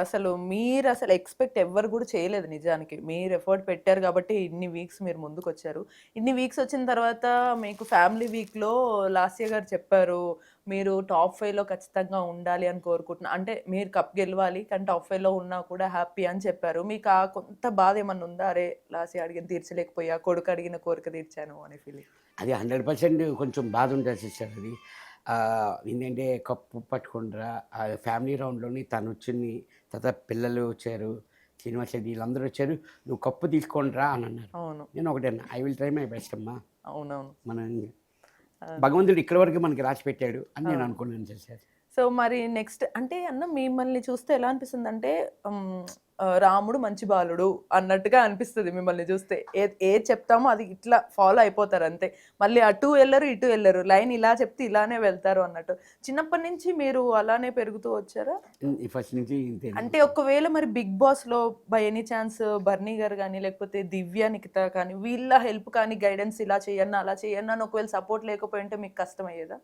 అసలు మీరు అసలు ఎక్స్పెక్ట్ ఎవ్వరు కూడా చేయలేదు నిజానికి. మీరు ఎఫర్ట్ పెట్టారు కాబట్టి ఇన్ని వీక్స్ మీరు ముందుకు వచ్చారు ఇన్ని వీక్స్ వచ్చిన తర్వాత మీకు ఫ్యామిలీ వీక్లో లాస్య గారు చెప్పారు మీరు టాప్ ఫైవ్లో ఖచ్చితంగా ఉండాలి అని కోరుకుంటున్నా అంటే మీరు కప్ గెలవాలి కానీ టాప్ ఫైవ్లో ఉన్నా కూడా హ్యాపీ అని చెప్పారు. మీకు ఆ కొంత బాధ ఏమన్నా ఉందా? అరే లాస్య అడిగిన తీర్చలేకపోయా కొడుకు అడిగిన కోరిక తీర్చాను అనే ఫీలింగ్ అది హండ్రెడ్ పర్సెంట్ కొంచెం బాధ ఉంటుంది సిస్టర్ అది ఏంటంటే కప్పు పట్టుకుంటారా ఆ ఫ్యామిలీ రౌండ్లోని తను వచ్చింది తర్వాత పిల్లలు వచ్చారు శ్రీనివాస్ రెడ్డి వీళ్ళందరూ వచ్చారు నువ్వు కప్పు తీసుకుంటారా అని అన్నారు. నేను ఒకటే I will try my best అమ్మా. అవునవును. మన భగవంతుడు ఇక్కడి వరకు మనకి రాసి పెట్టాడు అని నేను అనుకున్నాను సార్ సో మరి నెక్స్ట్ అంటే అన్న మిమ్మల్ని చూస్తే ఎలా అనిపిస్తుంది అంటే రాముడు మంచి బాలుడు అన్నట్టుగా అనిపిస్తుంది మిమ్మల్ని చూస్తే. ఏ ఏది చెప్తామో అది ఇట్లా ఫాలో అయిపోతారు అంతే. మళ్ళీ అటు వెళ్ళరు ఇటు వెళ్ళరు. లైన్ ఇలా చెప్తే ఇలానే వెళ్తారు అన్నట్టు. చిన్నప్పటి నుంచి మీరు అలానే పెరుగుతూ వచ్చారా? ఫస్ట్ నుంచి అంటే ఒకవేళ మరి బిగ్ బాస్లో బై ఎనీ ఛాన్స్ బర్నీ గారు కానీ లేకపోతే దివ్య నిఖిత కానీ వీళ్ళ హెల్ప్ కానీ గైడెన్స్ ఇలా చేయన్నా అలా చేయన్నా అని ఒకవేళ సపోర్ట్ లేకపోయి ఉంటే మీకు కష్టం అయ్యేదా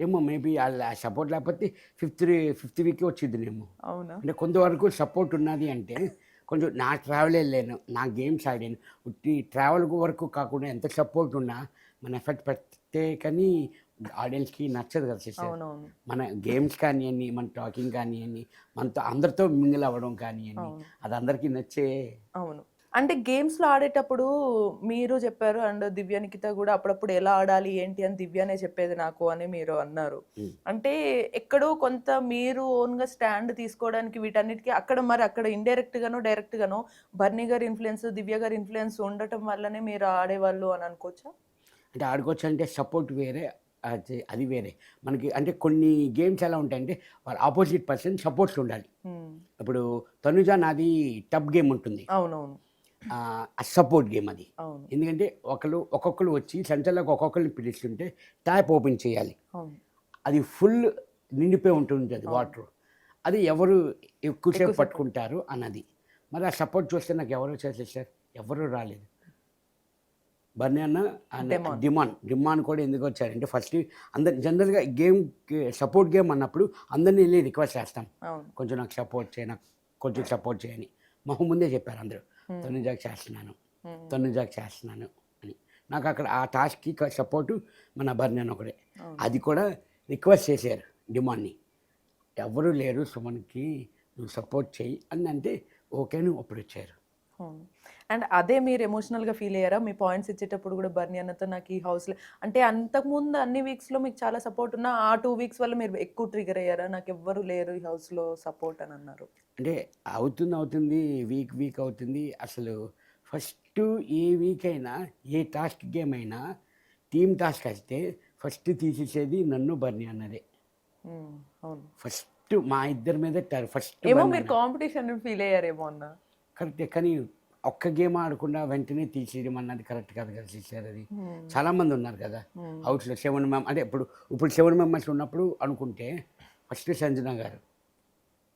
ఏమో మేబీ వాళ్ళ సపోర్ట్ లేకపోతే ఫిఫ్త్ ఫిఫ్త్ వీక్ వచ్చిందినేమో. అవునా? అంటే కొంతవరకు సపోర్ట్ ఉన్నది అంటే కొంచెం నా ట్రావెల్ వెళ్ళాను నా గేమ్స్ ఆడాను. ఉట్టి ట్రావెల్ వరకు కాకుండా ఎంత సపోర్ట్ ఉన్నా మన ఎఫర్ట్ పెడితే కానీ ఆడియన్స్కి నచ్చదు కదా సిస్టర్ మన గేమ్స్ కానివ్వండి మన టాకింగ్ కానివ్వండి మనతో అందరితో మింగిల్ అవ్వడం కానివ్వండి. అది అందరికీ నచ్చే అవును. అంటే గేమ్స్లో ఆడేటప్పుడు మీరు చెప్పారు అండ్ దివ్య నిఖిత కూడా అప్పుడప్పుడు ఎలా ఆడాలి ఏంటి అని దివ్యనే చెప్పేది నాకు అని మీరు అన్నారు. అంటే ఎక్కడో కొంత మీరు ఓన్గా స్టాండ్ తీసుకోవడానికి వీటన్నిటికీ అక్కడ మరి అక్కడ ఇండైరెక్ట్ గానో డైరెక్ట్ గానో బర్నీ గారి ఇన్ఫ్లుయెన్స్ దివ్య గారి ఇన్ఫ్లుయెన్స్ ఉండటం వల్లనే మీరు ఆడేవాళ్ళు అని అనుకోవచ్చా? అంటే ఆడుకోవచ్చు అంటే సపోర్ట్ వేరే అది వేరే. మనకి అంటే కొన్ని గేమ్స్ ఎలా ఉంటాయంటే వాళ్ళ ఆపోజిట్ పర్సన్ సపోర్ట్స్ ఉండాలి. ఇప్పుడు తనుజ నాది టప్ గేమ్ ఉంటుంది. అవునవును. సపోర్ట్ గేమ్ అది. ఎందుకంటే ఒకరు ఒక్కొక్కరు వచ్చి సెంటర్లోకి ఒక్కొక్కరిని పిలుస్తుంటే ట్యాప్ ఓపెన్ చేయాలి. అది ఫుల్ నిండిపోయి ఉంటుంది అది వాటర్. అది ఎవరు ఎక్కువసేపు. పట్టుకుంటారు అన్నది. మరి ఆ సపోర్ట్ చూస్తే నాకు ఎవరు చేసేది సార్? ఎవరు రాలేదు. బర్నీ అన్న. డిమాండ్ డిమాండ్ కూడా ఎందుకు వచ్చారంటే ఫస్ట్ అందరు జనరల్గా గేమ్ సపోర్ట్ గేమ్ అన్నప్పుడు అందరినీ వెళ్ళి రిక్వెస్ట్ చేస్తాం. కొంచెం నాకు సపోర్ట్ చేయ నాకు కొంచెం సపోర్ట్ చేయని. మొహం ముందే చెప్పారు అందరూ. తనుజాకి చేస్తున్నాను. తనుజాకి చేస్తున్నాను అని. నాకు అక్కడ ఆ టాస్క్కి సపోర్టు మన బర్ణన్ ఒకడే. అది కూడా రిక్వెస్ట్ చేశారు డిమాండ్ని. ఎవరు లేరు సుమన్కి నువ్వు సపోర్ట్ చేయి అని అంటే ఓకే అని అప్పుడు వచ్చారు అండ్ అదే మీరు ఎమోషనల్గా ఫీల్ అయ్యారా? మీ పాయింట్స్ ఇచ్చేటప్పుడు కూడా బర్నీ అన్నతో నాకు ఈ హౌస్ అంటే అంతకుముందు అన్ని వీక్స్లో మీకు చాలా సపోర్ట్ ఉన్నా ఆ టూ వీక్స్ వల్ల మీరు ఎక్కువ ట్రిగర్ అయ్యారా? నాకు ఎవ్వరు లేరు ఈ హౌస్లో సపోర్ట్ అని అన్నారు. అంటే అవుతుంది అవుతుంది వీక్ వీక్ అవుతుంది. అసలు ఫస్ట్ ఏ వీక్ అయినా ఏ టాస్క్ గేమ్ అయినా టీమ్ టాస్క్ అయితే ఫస్ట్ తీసేసేది నన్ను బర్నీ అన్నదే. ఉమ్, అవును. ఫస్ట్ మా ఇద్దరి మీద ఫస్ట్ ఏమో మీరు కాంపిటీషన్ ఫీల్ అయ్యారేమో అన్న. కరెక్టే. కానీ ఒక్క గేమ్ ఆడకుండా వెంటనే తీసేయడం అన్నది కరెక్ట్ కాదు కదా సిస్టర్ అది. Hmm. చాలా మంది ఉన్నారు కదా. అవుట్లో సెవెన్ మెంబర్ అంటే ఇప్పుడు ఇప్పుడు సెవెన్ మెంబర్స్ ఉన్నప్పుడు అనుకుంటే ఫస్ట్ సంజన గారు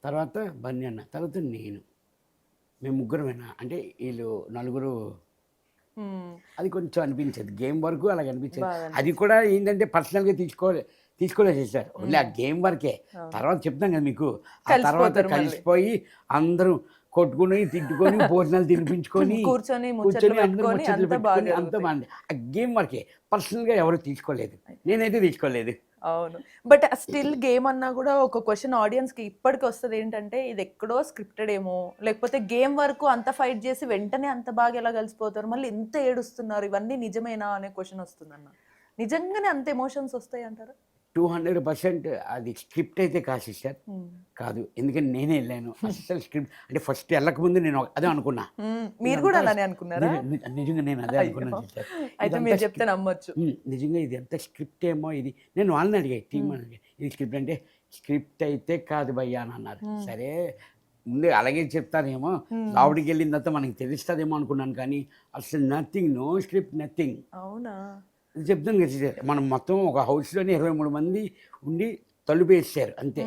తర్వాత బన్నీ అన్న తర్వాత నేను. మేము ముగ్గురమేనా? అంటే వీళ్ళు నలుగురు. అది కొంచెం అనిపించేది. గేమ్ వరకు అలాగ అనిపించేది. అది కూడా ఏంటంటే పర్సనల్గా తీసుకోలే తీసుకోలేదు చేశారు ఓన్లీ ఆ గేమ్ వరకే. తర్వాత చెప్తాం కదా మీకు. ఆ తర్వాత. కలిసిపోయి అందరూ కొట్టుకుని తిట్టుకొని భోజనాలు తినిపించుకొని కూర్చొని కూర్చొని ముచ్చట్లు అంతా పెట్టుకొని. బాగుంది. ఆ గేమ్ వరకే. పర్సనల్గా ఎవరు తీసుకోలేదు. నేనైతే తీసుకోలేదు. అవును. బట్ స్టిల్ గేమ్ అన్నా కూడా ఒక క్వశ్చన్ ఆడియన్స్కి ఇప్పటికి వస్తుంది ఏంటంటే ఇది ఎక్కడో స్క్రిప్టెడ్ ఏమో. లేకపోతే గేమ్ వరకు అంత ఫైట్ చేసి వెంటనే అంత బాగా ఎలా కలిసిపోతారు? మళ్ళీ ఎంత ఏడుస్తున్నారు? ఇవన్నీ నిజమేనా? అనే క్వశ్చన్ వస్తుంది అన్న నిజంగానే అంత ఎమోషన్స్ వస్తాయి అంటారా టూ హండ్రెడ్ పర్సెంట్ అది స్క్రిప్ట్ అయితే కాదు సిస్టర్. కాదు. ఎందుకంటే నేనే వెళ్ళాను. అసలు స్క్రిప్ట్ అంటే ఫస్ట్ వెళ్ళకముందు నేను అదే అనుకున్నా. మీరు కూడా అలానే అనుకున్నారా? నిజంగా నేను అదే. అనుకున్నాను. అయితే మీరు చెప్తే నమ్మొచ్చు. నిజంగా ఇది ఎంత స్క్రిప్ట్ ఏమో ఇది. నేను వాళ్ళని అడిగా టీం అడిగా ఇది స్క్రిప్ట్ అంటే స్క్రిప్ట్ అయితే కాదు భయ్యా అని అన్నారు. సరే ముందే అలాగే చెప్తారేమో ఆవిడికి వెళ్ళిన తర్వాత మనకి తెలుస్తుందేమో అనుకున్నాను కానీ అసలు నథింగ్ నో స్క్రిప్ట్ నథింగ్ అవునా? చెప్తాను కదా. మనం మొత్తం ఒక హౌస్లోనే ఇరవై మూడు మంది ఉండి తలుపు వేసారు అంతే.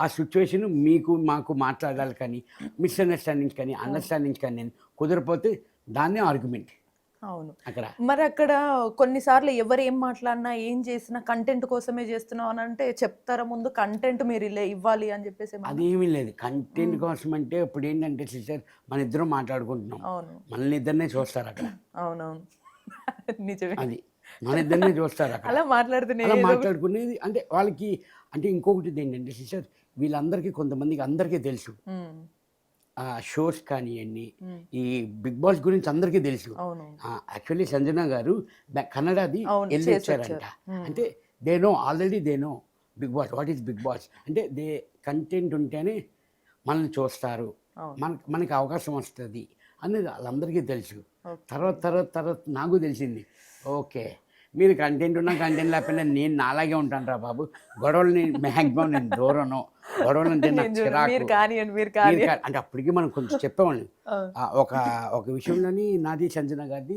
ఆ సిచ్యువేషన్ మీకు మాకు మాట్లాడాలి కానీ మిస్అండర్స్టాండింగ్స్ కానీ అండర్స్టాండింగ్స్ కానీ నేను కుదరపోతే దాన్నే ఆర్గ్యుమెంట్. అవును. అక్కడ. మరి అక్కడ కొన్నిసార్లు ఎవరు ఏం మాట్లాడినా ఏం చేసినా కంటెంట్ కోసమే చేస్తున్నావు అని అంటే చెప్తారా ముందు కంటెంట్ మీరు ఇలా ఇవ్వాలి అని చెప్పేసి? అదేమీ లేదు. కంటెంట్ కోసం అంటే ఇప్పుడు ఏంటంటే సిస్టర్ మన ఇద్దరం మాట్లాడుకుంటున్నాం. మనల్ని ఇద్దరినే చూస్తారు అక్కడ. అవునవును. నిజమే. అది. మన ఇద్దరినే చూస్తారు అక్కడ. అలా మాట్లాడుతూనే మాట్లాడుకునేది అంటే వాళ్ళకి అంటే ఇంకొకటి ఏంటంటే సిస్టర్ వీళ్ళందరికీ కొంతమందికి అందరికీ తెలుసు. ఆ షోస్ కానివ్వండి ఈ బిగ్ బాస్ గురించి అందరికీ తెలుసు. యాక్చువల్లీ సంజన గారు కన్నడది వెళ్ళి వచ్చారంట. అంటే they know already they know big boss what is big boss? అంటే దే కంటెంట్ ఉంటేనే మనల్ని చూస్తారు. అవును. మనకి అవకాశం వస్తుంది. అనేది వాళ్ళందరికీ తెలుసు. తర్వాత తర్వాత తర్వాత నాకు తెలిసింది. ఓకే. మీరు కంటెంట్ ఉన్నా కంటెంట్ లేకపోయినా నేను నాలాగే ఉంటాను రా బాబు. గొడవలని మ్యాక్సిమం నేను దూరను. గొడవలు అంటే నాకు నేను చిరాకు. అంటే అప్పటికి మనం కొంచెం చెప్పేవాళ్ళం. ఒక ఒక విషయంలోని నాది సంజన గారిది